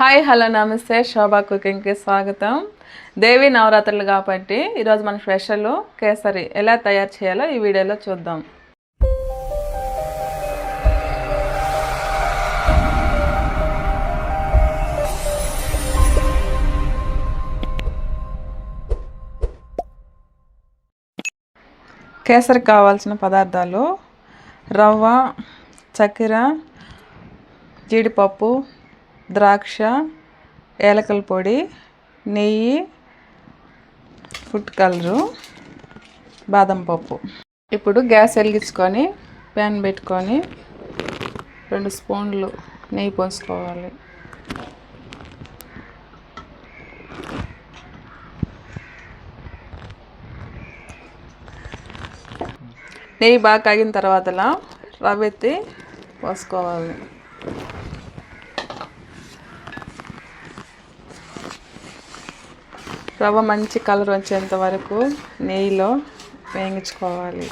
Hi hello నమస్తే. శోభా కుకింగ్కి స్వాగతం. దేవి నవరాత్రులు కాబట్టి ఈరోజు మన స్పెషల్ కేసరి ఎలా తయారు చేయాలో ఈ వీడియోలో చూద్దాం. కేసరికి కావాల్సిన పదార్థాలు రవ్వ చక్కెర జీడిపప్పు ద్రాక్ష ఏలకల పొడి నెయ్యి ఫుడ్ కలరు బాదం పప్పు. ఇప్పుడు గ్యాస్ వెలిగించుకొని ప్యాన్ పెట్టుకొని రెండు స్పూన్లు నెయ్యి పోసుకోవాలి. నెయ్యి బాగా కాగిన తర్వాతలా రవ్వెత్తి పోసుకోవాలి. రవ్వ మంచి కలర్ వచ్చేంత వరకు నెయ్యిలో వేయించుకోవాలి.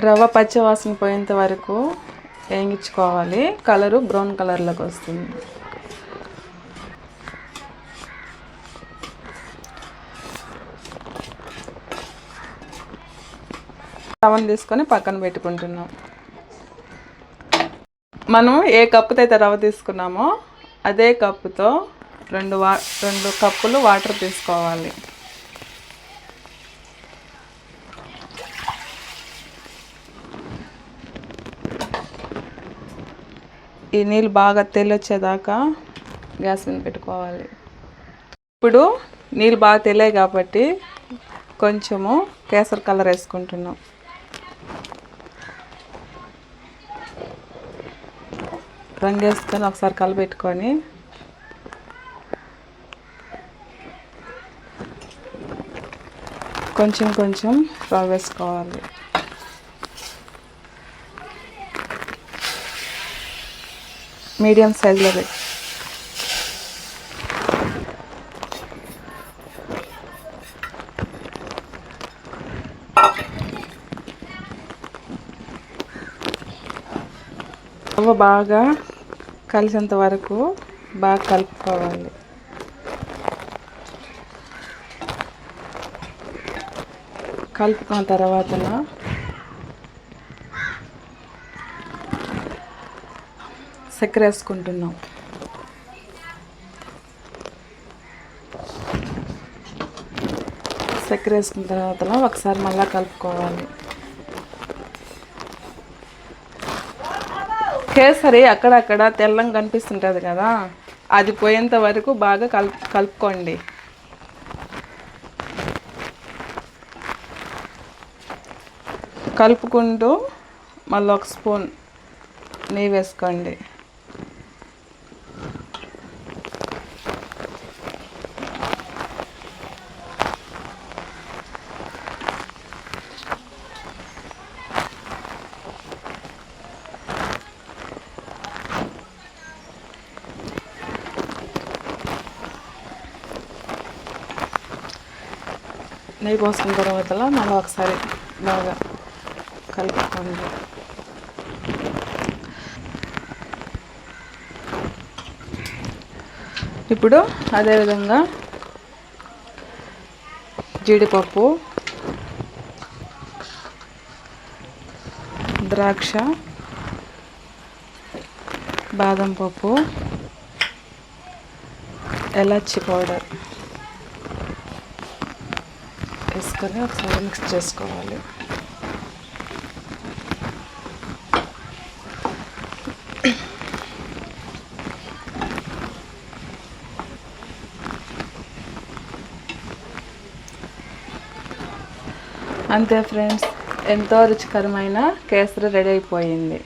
రవ్వ పచ్చివాసన పోయేంత వరకు వేయించుకోవాలి. కలరు బ్రౌన్ కలర్లోకి వస్తుంది. రవ్వను తీసుకొని పక్కన పెట్టుకుంటున్నాం. మనం ఏ కప్పుతో అయితే రవ్వ తీసుకున్నామో అదే కప్పుతో రెండు వా రెండు కప్పులు వాటర్ తీసుకోవాలి. ఈ నీళ్ళు బాగా తెల్లొచ్చేదాకా గ్యాస్ మీద పెట్టుకోవాలి. ఇప్పుడు నీళ్ళు బాగా తెలియ కాబట్టి కొంచెము కేసరి కలర్ వేసుకుంటున్నాం. రంగు వేసుకొని ఒకసారి కలబెట్టుకొని కొంచెం కొంచెం రవ్వ వేసుకోవాలి. మీడియం సైజులో పెట్టి రవ్వ బాగా కలిసేంత వరకు బాగా కలుపుకోవాలి. కలుపుకున్న తర్వాత చక్కెర వేసుకుంటున్నాం. చక్కెర వేసుకున్న తర్వాత ఒకసారి మళ్ళీ కలుపుకోవాలి. కేసరి అక్కడక్కడ తెల్లంగా కనిపిస్తుంటుంది కదా అది పోయేంత వరకు బాగా కలుపు కలుపుకోండి. కలుపుకుంటూ మళ్ళీ ఒక స్పూన్ నెయ్యి వేసుకోండి. నెయ్యి పోసుకున్న తర్వాత మళ్ళీ ఒకసారి బాగా కలుపుకోండి ఇప్పుడు అదేవిధంగా జీడిపప్పు ద్రాక్ష బాదం పప్పు ఎలాచి పౌడర్. వేసుకొని ఒకసారి మిక్స్ చేసుకోవాలి. అంతే ఫ్రెండ్స్ ఎంతో రుచికరమైన కేసరి రెడీ అయిపోయింది.